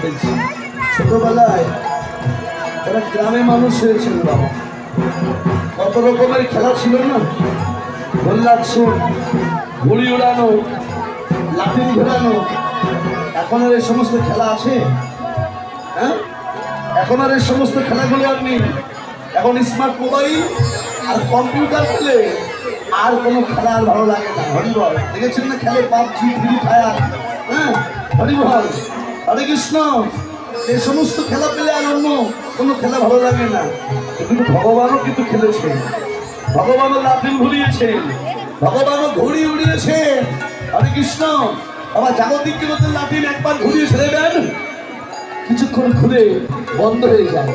খেলছি। ছোটবেলায় তারা গ্রামে মানুষ হয়েছিল বাবা, কত রকমের খেলা ছিল না? গোল্লাচ্ছু ঘুড়ি উড়ানো লাঠিম ঘোরানো এখন আর এই সমস্ত খেলা আছে? হ্যাঁ? এখন আর এই সমস্ত খেলাগুলো আর নেই। এখন স্মার্ট মোবাইল আর কম্পিউটার খেলে আর কোনো খেলা আর ভালো লাগে না হরিবল দেখেছেন না খেলে পাবজি ফ্রি ফায়ার হ্যাঁ? হরিবল হরে কৃষ্ণ। এই সমস্ত খেলা পেলে আর অন্য কোনো খেলা ভালো লাগে না। কিন্তু ভগবানও কিন্তু খেলেছে। ভগবানও লাফিং ঘুরিয়েছেন ভগবানও ঘুড়ি উড়িয়েছেন হরে কৃষ্ণ। আবার জাগতিক জগতের লাফিং একবার ঘুরিয়ে ছেড়ে দেন কিছুক্ষণ ঘুরে বন্ধ হয়ে যায়।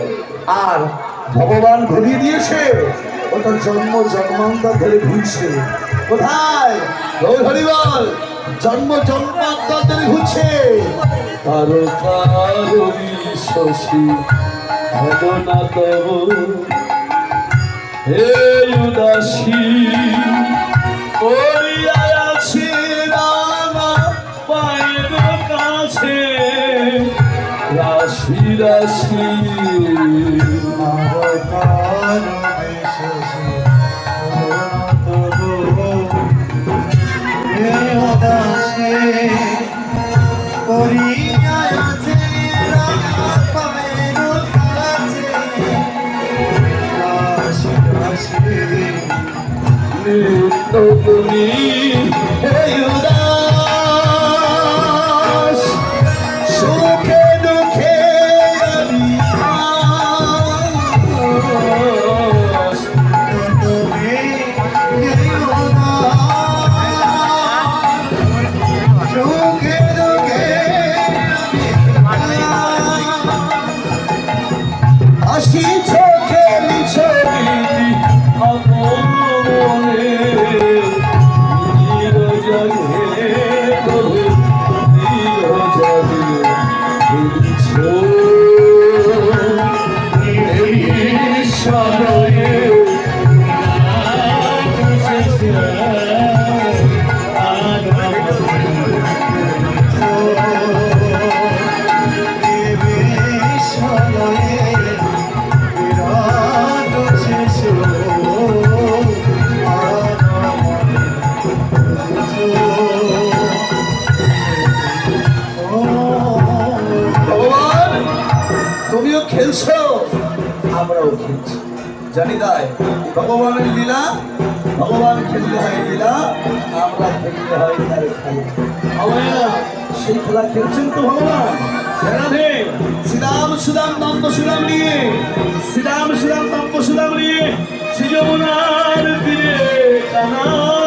আর ভগবান ঘুরিয়ে দিয়েছে। ওটা জন্ম জন্মান্তর ধরে ঘুরছে। কোথায়? হরিবল জন্ম জন্মান্তর ধরে ঘুরছে। শশী হে উদাসী নিত্যগুলি খেলছো খেলছো? আমরাও খেলছি। জানি তাই। ভগবানের লীলা, ভগবান খেলতে হয় লীলা, আমরা খেলতে হয় তার খেলা। সেই খেলা খেলছেন তো ভগবান? রাধে, শ্রীরাম, সুদাম দম্প সুদাম নিয়ে, শ্রীরাম, সুদাম দম্প সুদাম নিয়ে শ্রীযমুনার তীরে কানাই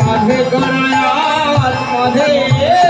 কাঁধে চড়াই ওই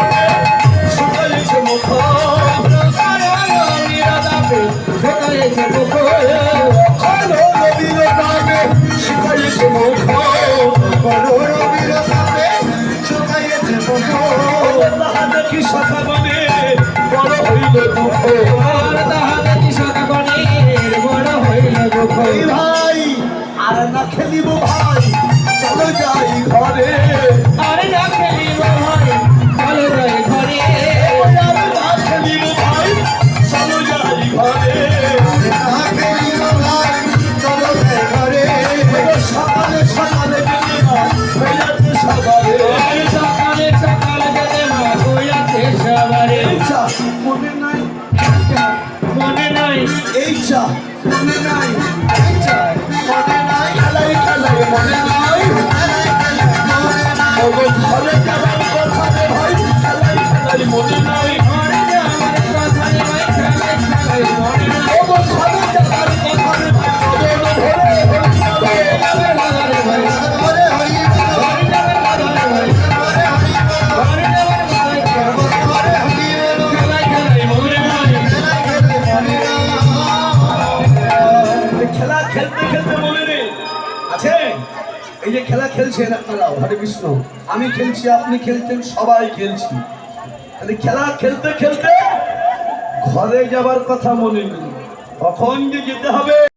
কি সফা এই যে খেলা খেলছেন আপনারাও হরে কৃষ্ণ আমি খেলছি, আপনি খেলছেন, সবাই খেলছি। তাহলে খেলা খেলতে খেলতে ঘরে যাবার কথা মনে নেই। কখন যে যেতে হবে?